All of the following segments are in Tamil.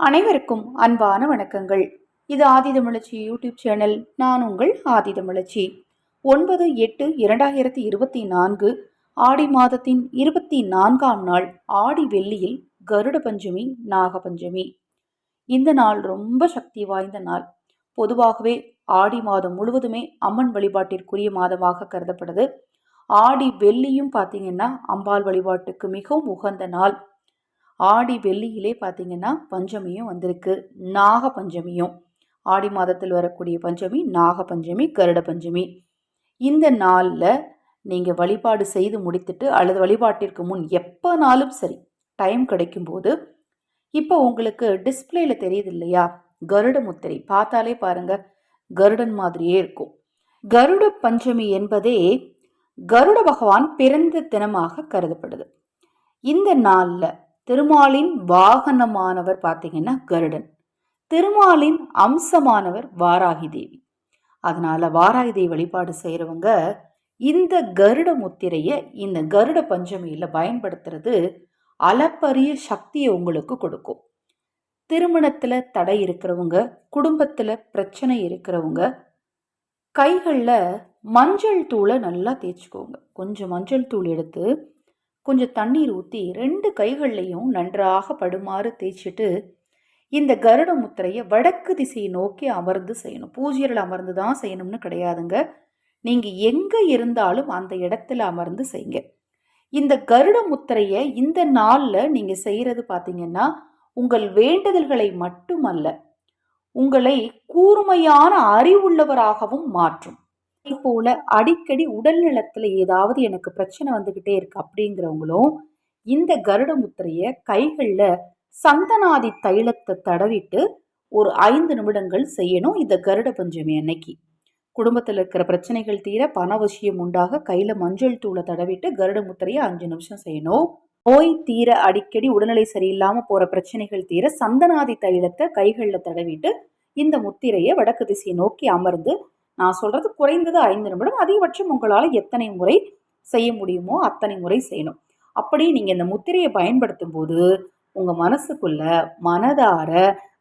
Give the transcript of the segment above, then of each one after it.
அனைவருக்கும் அன்பான வணக்கங்கள். இது ஆதிதமிழச்சி யூடியூப் சேனல் நான் உங்கள் ஆதிதமிழச்சி ஒன்பது எட்டு இரண்டாயிரத்தி இருபத்தி நான்கு ஆடி மாதத்தின் இருபத்தி நான்காம் நாள் ஆடி வெள்ளியில் கருட பஞ்சமி நாகபஞ்சமி இந்த நாள் ரொம்ப சக்தி வாய்ந்த நாள். பொதுவாகவே ஆடி மாதம் முழுவதுமே அம்மன் வழிபாட்டிற்குரிய மாதமாக கருதப்படுது. ஆடி வெள்ளியும் பார்த்தீங்கன்னா அம்பாள் வழிபாட்டுக்கு மிகவும் உகந்த நாள். ஆடி வெள்ளியிலே பார்த்தீங்கன்னா பஞ்சமியும் வந்திருக்கு. நாக பஞ்சமியும் ஆடி மாதத்தில் வரக்கூடிய பஞ்சமி நாக பஞ்சமி கருட பஞ்சமி. இந்த நாளில் நீங்கள் வழிபாடு செய்து முடித்துட்டு அல்லது வழிபாட்டிற்கு முன் எப்போனாலும் சரி டைம் கிடைக்கும்போது இப்போ உங்களுக்கு டிஸ்பிளேல தெரியுது இல்லையா? கருட முத்திரை. பார்த்தாலே பாருங்க கருடன் மாதிரியே இருக்கும். கருட பஞ்சமி என்பதே கருட பகவான் பிறந்த தினமாக கருதப்படுது. இந்த நாளில் திருமாலின் வாகனமானவர் பார்த்தீங்கன்னா கருடன். திருமாலின் அம்சமானவர் வாராகி தேவி. அதனால் வாராகி தேவி வழிபாடு செய்கிறவங்க இந்த கருட முத்திரையை இந்த கருட பஞ்சமியில் பயன்படுத்துறது அளப்பரிய சக்தியை உங்களுக்கு கொடுக்கும். திருமணத்தில் தடை இருக்கிறவங்க குடும்பத்தில் பிரச்சனை இருக்கிறவங்க கைகளில் மஞ்சள் தூளை நல்லா தேய்ச்சிக்கோங்க. கொஞ்சம் மஞ்சள் தூள் எடுத்து கொஞ்சம் தண்ணீர் ஊற்றி ரெண்டு கைகள்லையும் நன்றாக படுமாறு தேய்ச்சிட்டு இந்த கருட முத்திரையை வடக்கு திசையை நோக்கி அமர்ந்து செய்யணும். பூஜையில் அமர்ந்து தான் செய்யணும்னு கிடையாதுங்க. நீங்கள் எங்கே இருந்தாலும் அந்த இடத்துல அமர்ந்து செய்யுங்க. இந்த கருட முத்திரையை இந்த நாளில் நீங்கள் செய்கிறது பார்த்தீங்கன்னா உங்கள் வேண்டுதல்களை மட்டுமல்ல உங்களை கூர்மையான அறிவுள்ளவராகவும் மாற்றும். போல அடிக்கடி உடல் நலத்தில் ஏதாவது எனக்கு பிரச்சனை வந்துக்கிட்டே இருக்கு அப்படிங்கிறவங்களும் இந்த கருட முத்திரையை கைகளில் சந்தனாதி தைலத்தை தடவிட்டு ஒரு ஐந்து நிமிடங்கள் செய்யணும் இந்த கருட பஞ்சமி அன்னைக்கு. குடும்பத்தில் இருக்கிற பிரச்சனைகள் தீர பணவசியம் உண்டாக கையில் மஞ்சள் தூளை தடவிட்டு கருட முத்திரையை அஞ்சு நிமிஷம் செய்யணும். நோய் தீர அடிக்கடி உடல்நிலை சரியில்லாமல் போகிற பிரச்சனைகள் தீர சந்தனாதி தைலத்தை கைகளில் தடவிட்டு இந்த முத்திரையை வடக்கு திசையை நோக்கி அமர்ந்து நான் சொல்கிறது குறைந்தது ஐந்து நிமிடம் அதிகபட்சம் உங்களால் எத்தனை முறை செய்ய முடியுமோ அத்தனை முறை செய்யணும். அப்படி நீங்கள் இந்த முத்திரையை பயன்படுத்தும் போது உங்கள் மனசுக்குள்ள மனதார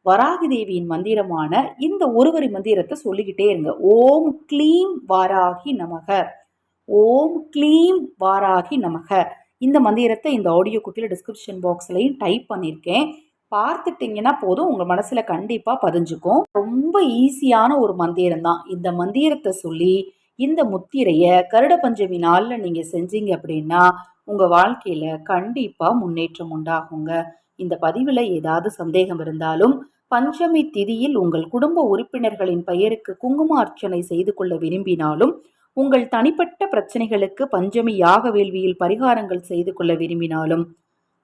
வராகி தேவியின் மந்திரமான இந்த ஒருவரி மந்திரத்தை சொல்லிக்கிட்டே இருங்க. ஓம் க்ளீம் வாராகி நமக. ஓம் க்ளீம் வாராகி நமக. இந்த மந்திரத்தை இந்த ஆடியோ குட்டியில் டிஸ்கிரிப்ஷன் பாக்ஸ்லையும் டைப் பண்ணியிருக்கேன். பார்த்துட்டிங்கன்னா போதும். உங்கள் மனசில் கண்டிப்பாக பதிஞ்சுக்கும். ரொம்ப ஈஸியான ஒரு மந்திரம் தான் இந்த மந்திரத்தை சொல்லி இந்த முத்திரையை கருட பஞ்சமி நாளில் நீங்கள் செஞ்சீங்க அப்படின்னா உங்கள் வாழ்க்கையில் கண்டிப்பாக முன்னேற்றம் உண்டாகுங்க. இந்த பதிவில் ஏதாவது சந்தேகம் இருந்தாலும் பஞ்சமி திதியில் உங்கள் குடும்ப உறுப்பினர்களின் பெயருக்கு குங்கும அர்ச்சனை செய்து கொள்ள விரும்பினாலும் உங்கள் தனிப்பட்ட பிரச்சனைகளுக்கு பஞ்சமி யாக வேள்வியில் பரிகாரங்கள் செய்து கொள்ள விரும்பினாலும்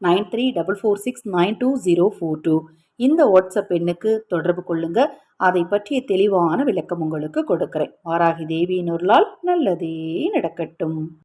nine three double four six nine two zero four two. இந்த வாட்ஸ்அப் எண்ணுக்கு தொடர்பு கொள்ளுங்க. அதை பற்றிய தெளிவான விளக்கம் உங்களுக்கு கொடுக்குறேன். வாராகி தேவியின் ஒருளால் நல்லதே நடக்கட்டும்.